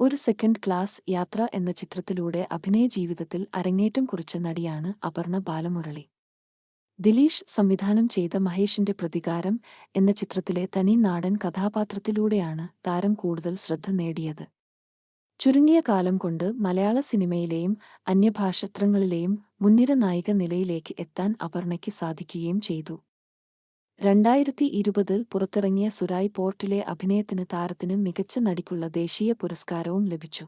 ഒരു second class യാത്ര എന്ന ചിത്രത്തിലൂടെ അഭിനയ ജീവിതത്തിൽ അരങ്ങേറ്റം കുറിച്ച നടിയാണ് അപർണ ബാലമുരളി. ദിലീഷ് സംവിധാനം ചെയ്ത മഹേഷിന്റെ പ്രതികാരം എന്ന ചിത്രത്തിലെ തനി നാടൻ കഥാപാത്രത്തിലൂടെയാണ് താരം കൂടുതൽ ശ്രദ്ധ നേടിയത്. ചുരുങ്ങിയ കാലം കൊണ്ട് മലയാള സിനിമയിലെയും അന്യഭാഷത്രങ്ങളിലെയും മുൻനിര നായിക നിലയിലേക്ക് എത്താൻ അപർണയ്ക്ക് സാധിക്കുകയും ചെയ്തു. രണ്ടായിരത്തി ഇരുപതിൽ പുറത്തിറങ്ങിയ സുരായ് പോർട്ടിലെ അഭിനയത്തിന് താരത്തിന് മികച്ച നടിക്കുള്ള ദേശീയ പുരസ്കാരവും ലഭിച്ചു.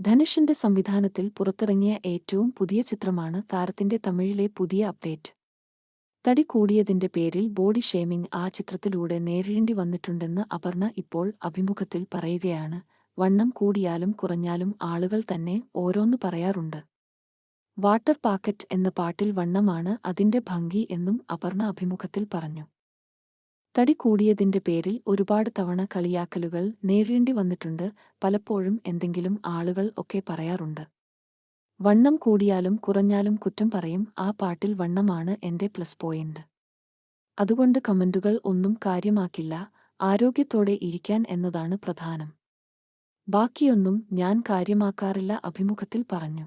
ധനുഷിന്റെ സംവിധാനത്തിൽ പുറത്തിറങ്ങിയ ഏറ്റവും പുതിയ ചിത്രമാണ് താരത്തിന്റെ തമിഴിലെ പുതിയ അപ്ഡേറ്റ്. തടി കൂടിയതിന്റെ പേരിൽ ബോഡി ഷേമിംഗ് ആ ചിത്രത്തിലൂടെ നേരിടേണ്ടി വന്നിട്ടുണ്ടെന്ന് അപർണ ഇപ്പോൾ അഭിമുഖത്തിൽ പറയുകയാണ്. വണ്ണം കൂടിയാലും കുറഞ്ഞാലും ആളുകൾ തന്നെ ഓരോന്ന് പറയാറുണ്ട്. വാട്ടർ പാക്കറ്റ് എന്ന പാട്ടിൽ വണ്ണമാണ് അതിന്റെ ഭംഗി എന്നും അപർണ അഭിമുഖത്തിൽ പറഞ്ഞു. തടി കൂടിയതിന്റെ പേരിൽ ഒരുപാട് തവണ കളിയാക്കലുകൾ നേരിടേണ്ടി വന്നിട്ടുണ്ട് പലപ്പോഴും എന്തെങ്കിലും ആളുകൾ ഒക്കെ പറയാറുണ്ട്. വണ്ണം കൂടിയാലും കുറഞ്ഞാലും കുറ്റം പറയും ആ പാട്ടിൽ വണ്ണമാണ് എന്റെ പ്ലസ് പോയിന്റ്. അതുകൊണ്ട് കമന്റുകൾ ഒന്നും കാര്യമാക്കില്ല ആരോഗ്യത്തോടെ ഇരിക്കാൻ എന്നതാണ് പ്രധാനം. ബാക്കിയൊന്നും ഞാൻ കാര്യമാക്കാറില്ല അഭിമുഖത്തിൽ പറഞ്ഞു.